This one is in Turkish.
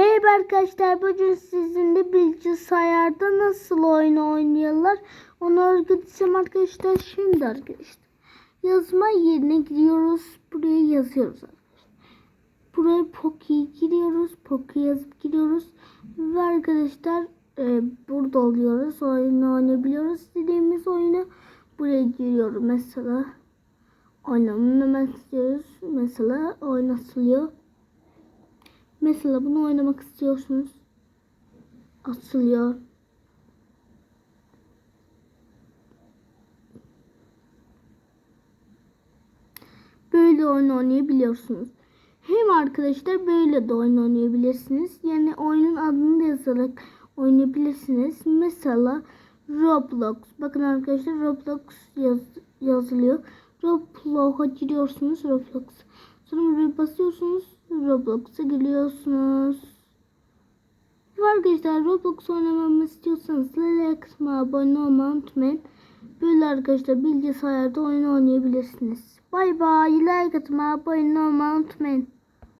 Merhaba arkadaşlar. Bugün sizinle bilgisayarda nasıl oyun oynuyorlar onu öğreteceğim arkadaşlar. Şimdi arkadaşlar yazma yerine giriyoruz. Buraya yazıyoruz arkadaşlar. Buraya Poki'yi giriyoruz. Poki yazıp giriyoruz. Ve arkadaşlar e, burada oluyoruz. Oyunu oynayabiliyoruz. Dediğimiz oyunu buraya giriyorum. Mesela oynamak istiyoruz. Mesela oynatılıyor. Mesela bunu oynamak istiyorsunuz. Atılıyor. Böyle oyun oynayabiliyorsunuz. Hem arkadaşlar böyle de oyun oynayabilirsiniz. Yani oyunun adını da yazarak oynayabilirsiniz. Mesela Roblox. Bakın arkadaşlar Roblox yaz, yazılıyor. Roblox'a giriyorsunuz. Roblox. Sonra buraya basıyorsunuz. Roblox'a giriyorsunuz. Ve arkadaşlar Roblox oynamamı istiyorsanız like kısmına abone olmayı unutmayın. Böyle arkadaşlar bilgisayarda oyun oynayabilirsiniz. Bay bay. Like atmayı abone olmayı unutmayın.